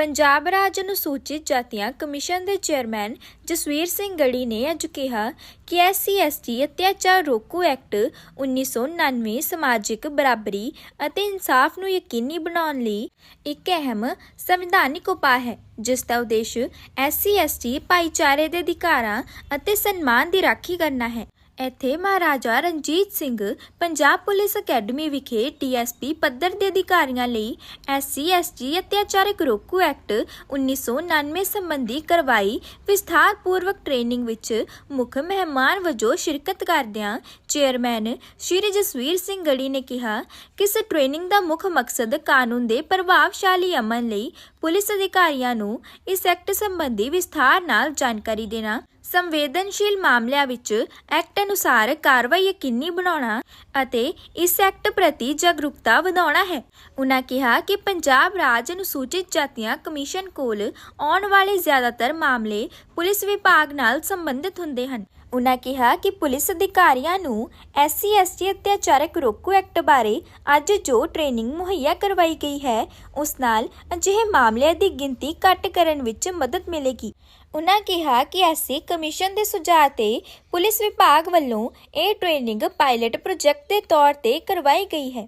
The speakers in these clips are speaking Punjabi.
ਪੰਜਾਬ ਰਾਜ ਅਨੁਸੂਚਿਤ ਜਾਤੀਆਂ ਕਮਿਸ਼ਨ ਦੇ ਚੇਅਰਮੈਨ ਜਸਵੀਰ ਸਿੰਘ ਗੜੀ ਨੇ ਅੱਜ ਕਿਹਾ ਕਿ ਐਸਸੀ ਐਸਟੀ ਅਤਿਆਚਾਰ ਰੋਕੂ ਐਕਟ 1999 ਸਮਾਜਿਕ ਬਰਾਬਰੀ ਅਤੇ ਇਨਸਾਫ ਨੂੰ ਯਕੀਨੀ ਬਣਾਉਣ ਲਈ ਇੱਕ ਅਹਿਮ ਸੰਵਿਧਾਨਿਕ ਉਪਾਅ ਹੈ, ਜਿਸ ਦਾ ਉਦੇਸ਼ ਐਸਸੀ ਐਸਟੀ ਭਾਈਚਾਰੇ ਦੇ ਅਧਿਕਾਰਾਂ ਅਤੇ ਸਨਮਾਨ ਦੀ ਰਾਖੀ ਕਰਨਾ ਹੈ। ਇੱਥੇ ਮਹਾਰਾਜਾ ਰਣਜੀਤ ਸਿੰਘ ਪੰਜਾਬ ਪੁਲਿਸ ਅਕੈਡਮੀ ਵਿਖੇ ਡੀਐਸਪੀ ਪੱਧਰ ਦੇ ਅਧਿਕਾਰੀਆਂ ਲਈ ਐਸਸੀ ਐਸਟੀ ਅਤਿਆਚਾਰਕ ਰੋਕੂ ਐਕਟ 1999 ਸੰਬੰਧੀ ਕਰਵਾਈ ਵਿਸਥਾਰਪੂਰਵਕ ਟ੍ਰੇਨਿੰਗ ਵਿੱਚ ਮੁੱਖ ਮਹਿਮਾਨ ਵਜੋਂ ਸ਼ਿਰਕਤ ਕਰਦਿਆਂ ਚੇਅਰਮੈਨ ਸ਼੍ਰੀ ਜਸਵੀਰ ਸਿੰਘ ਗੜੀ ਨੇ ਕਿਹਾ ਕਿ ਇਸ ਟ੍ਰੇਨਿੰਗ ਦਾ ਮੁੱਖ ਮਕਸਦ ਕਾਨੂੰਨ ਦੇ ਪ੍ਰਭਾਵਸ਼ਾਲੀ ਅਮਲ ਲਈ ਪੁਲਿਸ ਅਧਿਕਾਰੀਆਂ ਨੂੰ ਇਸ ਐਕਟ ਸੰਬੰਧੀ ਵਿਸਥਾਰ ਨਾਲ ਜਾਣਕਾਰੀ ਦੇਣਾ ਸੰਵੇਦਨਸ਼ੀਲ ਮਾਮਲਿਆਂ ਵਿੱਚ ਐਕਟ ਅਨੁਸਾਰ ਕਾਰਵਾਈ ਯਕੀਨੀ ਬਣਾਉਣਾ ਅਤੇ ਇਸ ਐਕਟ ਪ੍ਰਤੀ ਜਾਗਰੂਕਤਾ ਵਧਾਉਣਾ ਹੈ। ਉਨ੍ਹਾਂ ਕਿਹਾ ਕਿ ਪੰਜਾਬ ਰਾਜ ਅਨੁਸੂਚਿਤ ਜਾਤੀਆਂ ਕਮਿਸ਼ਨ ਕੋਲ ਆਉਣ ਵਾਲੇ ਜ਼ਿਆਦਾਤਰ ਮਾਮਲੇ ਪੁਲਿਸ ਵਿਭਾਗ ਨਾਲ ਸੰਬੰਧਿਤ ਹੁੰਦੇ ਹਨ। ਉਨ੍ਹਾਂ ਕਿਹਾ ਕਿ ਪੁਲਿਸ ਅਧਿਕਾਰੀਆਂ ਨੂੰ ਐਸਸੀ ਐਸਟੀ ਅਤਿਆਚਾਰਕ ਰੋਕੂ ਐਕਟ ਬਾਰੇ ਅੱਜ ਜੋ ਟ੍ਰੇਨਿੰਗ ਮੁਹੱਈਆ ਕਰਵਾਈ ਗਈ ਹੈ, ਉਸ ਨਾਲ ਅਜਿਹੇ ਮਾਮਲਿਆਂ ਦੀ ਗਿਣਤੀ ਘੱਟ ਕਰਨ ਵਿੱਚ ਮਦਦ ਮਿਲੇਗੀ। ਉਨ੍ਹਾਂ ਕਿਹਾ ਕਿ ਐਸਸੀ ਕਮਿਸ਼ਨ ਦੇ ਸੁਝਾਅ ਤੇ ਪੁਲਿਸ ਵਿਭਾਗ ਵੱਲੋਂ ਇਹ ਟ੍ਰੇਨਿੰਗ ਪਾਇਲਟ ਪ੍ਰੋਜੈਕਟ ਦੇ ਤੌਰ ਤੇ ਕਰਵਾਈ ਗਈ ਹੈ।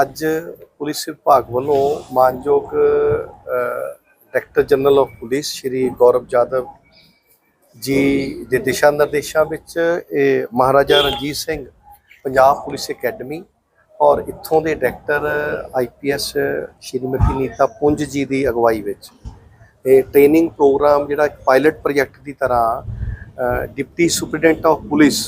ਅੱਜ ਪੁਲਿਸ ਵਿਭਾਗ ਵੱਲੋਂ ਮਾਨਯੋਗ director general of police Shri Gaurav Jadav ji, ਦੇ ਦਿਸ਼ਾ ਨਿਰਦੇਸ਼ਾਂ ਵਿੱਚ ਇਹ ਮਹਾਰਾਜਾ ਰਣਜੀਤ ਸਿੰਘ ਪੰਜਾਬ ਪੁਲਿਸ ਅਕੈਡਮੀ ਔਰ ਇੱਥੋਂ ਦੇ ਡਾਇਰੈਕਟਰ ਆਈਪੀਐਸ ਸ਼੍ਰੀਮਤੀ ਨੀਤਾ ਪੁੰਜ ਜੀ ਦੀ ਅਗਵਾਈ ਵਿੱਚ ਇਹ ਟ੍ਰੇਨਿੰਗ ਪ੍ਰੋਗਰਾਮ ਜਿਹੜਾ ਇੱਕ ਪਾਇਲਟ ਪ੍ਰੋਜੈਕਟ ਦੀ ਤਰ੍ਹਾਂ ਡਿਪਟੀ ਸੁਪਰਡੈਂਟ ਆਫ ਪੁਲਿਸ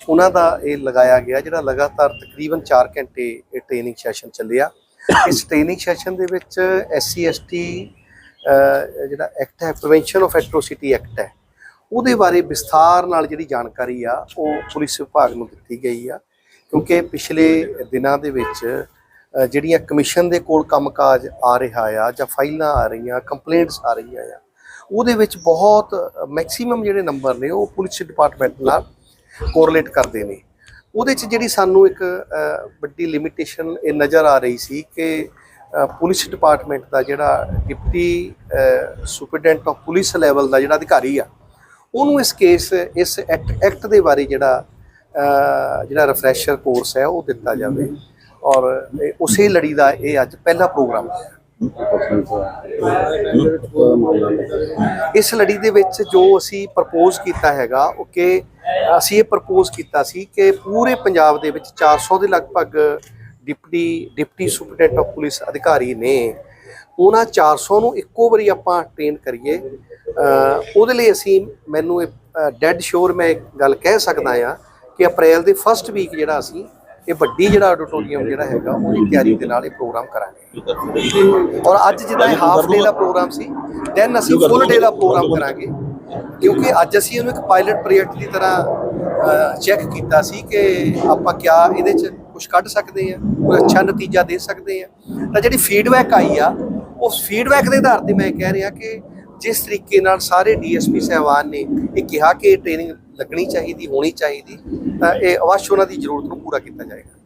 ਉਹਨਾਂ ਦਾ ਇਹ ਲਗਾਇਆ ਗਿਆ ਜਿਹੜਾ ਲਗਾਤਾਰ ਤਕਰੀਬਨ 4 ਘੰਟੇ ਇਹ ਟ੍ਰੇਨਿੰਗ ਸੈਸ਼ਨ ਚੱਲਿਆ। ਇਸ ਟ੍ਰੇਨਿੰਗ ਸੈਸ਼ਨ ਦੇ ਵਿੱਚ ਐਸਸੀ ਐਸਟੀ ਜਿਹੜਾ ਐਕਟ ਹੈ ਪ੍ਰੀਵੈਂਸ਼ਨ ਆਫ ਐਟਰੋਸਿਟੀ ਐਕਟ ਹੈ। ਉਹਦੇ ਬਾਰੇ ਵਿਸਥਾਰ ਨਾਲ ਜਿਹੜੀ ਜਾਣਕਾਰੀ ਆ, ਉਹ ਪੁਲਿਸ ਵਿਭਾਗ ਨੂੰ ਦਿੱਤੀ ਗਈ ਆ। ਕਿਉਂਕਿ ਪਿਛਲੇ ਦਿਨਾਂ ਦੇ ਵਿੱਚ ਜਿਹੜੀਆਂ ਕਮਿਸ਼ਨ ਦੇ ਕੋਲ ਕੰਮਕਾਜ ਆ ਰਿਹਾ ਆ, ਜਾਂ ਫਾਈਲਾਂ ਆ ਰਹੀਆਂ, ਕੰਪਲੇਂਟਸ ਆ ਰਹੀਆਂ ਆ, ਉਹਦੇ ਵਿੱਚ ਬਹੁਤ ਮੈਕਸਿਮਮ ਜਿਹੜੇ ਨੰਬਰ ਨੇ, ਉਹ ਪੁਲਿਸ ਡਿਪਾਰਟਮੈਂਟ ਨਾਲ ਕੋਰਲੇਟ ਕਰਦੇ ਨੇ। ਉਹਦੇ ਚ ਜਿਹੜੀ ਸਾਨੂੰ ਇੱਕ ਵੱਡੀ ਲਿਮਿਟੇਸ਼ਨ ਇਹ ਨਜ਼ਰ ਆ ਰਹੀ ਸੀ ਕਿ ਪੁਲਿਸ ਡਿਪਾਰਟਮੈਂਟ ਦਾ ਜਿਹੜਾ deputy superintendent of police level ਦਾ ਜਿਹੜਾ ਅਧਿਕਾਰੀ ਆ ਉਹਨੂੰ ਇਸ ਕੇਸ ਇਸ ਐਕਟ ਐਕਟ ਦੇ ਬਾਰੇ ਜਿਹੜਾ ਜਿਹੜਾ ਰਿਫਰੈਸ਼ਰ ਕੋਰਸ ਹੈ, ਉਹ ਦਿੱਤਾ ਜਾਵੇ। ਔਰ ਉਸੇ ਲੜੀ ਦਾ ਇਹ ਅੱਜ ਪਹਿਲਾ ਪ੍ਰੋਗਰਾਮ ਹੈ। ਇਸ ਲੜੀ ਦੇ ਵਿੱਚ ਜੋ ਅਸੀਂ ਪ੍ਰਪੋਜ਼ ਕੀਤਾ ਹੈਗਾ, ਉਹ ਕਿ ਅਸੀਂ ਇਹ ਪ੍ਰਪੋਜ਼ ਕੀਤਾ ਸੀ ਕਿ ਪੂਰੇ ਪੰਜਾਬ ਦੇ ਵਿੱਚ 400 ਦੇ ਲਗਭਗ deputy deputy superintendent of police ਅਧਿਕਾਰੀ ਨੇ ਉਹਨਾਂ 400 ਨੂੰ ਇੱਕੋ ਵਾਰੀ ਆਪਾਂ ਟ੍ਰੇਨ ਕਰੀਏ। ਉਹਦੇ ਲਈ ਅਸੀਂ ਮੈਨੂੰ ਇਹ ਡੈਡ ਸ਼ੋਰ ਮੈਂ ਇੱਕ ਗੱਲ ਕਹਿ ਸਕਦਾ ਆ ਕਿ ਅਪ੍ਰੈਲ ਦੇ ਫਸਟ ਵੀਕ ਜਿਹੜਾ ਅਸੀਂ ਇਹ ਵੱਡੀ ਜਿਹੜਾ ਆਡੀਟੋਰੀਅਮ ਜਿਹੜਾ ਹੈਗਾ, ਉਹਦੀ ਤਿਆਰੀ ਦੇ ਨਾਲ ਇਹ ਪ੍ਰੋਗਰਾਮ ਕਰਾਂਗੇ। ਔਰ ਅੱਜ ਜਿੱਦਾਂ ਇਹ ਹਾਫ ਡੇ ਦਾ ਪ੍ਰੋਗਰਾਮ ਸੀ ਦੈਨ ਅਸੀਂ ਫੁੱਲ ਡੇ ਦਾ ਪ੍ਰੋਗਰਾਮ ਕਰਾਂਗੇ। ਕਿਉਂਕਿ ਅੱਜ ਅਸੀਂ ਇਹਨੂੰ ਇੱਕ ਪਾਇਲਟ ਪ੍ਰੋਜੈਕਟ ਦੀ ਤਰ੍ਹਾਂ ਚੈੱਕ ਕੀਤਾ ਸੀ ਕਿ ਆਪਾਂ ਕਿਆ ਇਹਦੇ ਚ ਕੁਝ ਕੱਢ ਸਕਦੇ ਆ ਕੋਈ ਅੱਛਾ ਨਤੀਜਾ ਦੇ ਸਕਦੇ ਆ ਤਾਂ ਜਿਹੜੀ ਫੀਡਬੈਕ ਆਈ ਆ, ਉਸ ਫੀਡਬੈਕ ਦੇ ਆਧਾਰ ਤੇ ਮੈਂ ਕਹਿ ਰਿਹਾ ਕਿ ਜਿਸ ਤਰੀਕੇ ਨਾਲ ਸਾਰੇ ਡੀਐਸਪੀ ਸਹਿਬਾਨ ਨੇ ਇਹ ਕਿਹਾ ਕਿ ਟ੍ਰੇਨਿੰਗ ਲੱਗਣੀ ਚਾਹੀਦੀ, ਹੋਣੀ ਚਾਹੀਦੀ, ਤਾਂ ਇਹ ਅਵਸ਼ ਉਹਨਾਂ ਦੀ ਜ਼ਰੂਰਤ ਨੂੰ ਪੂਰਾ ਕੀਤਾ ਜਾਏਗਾ।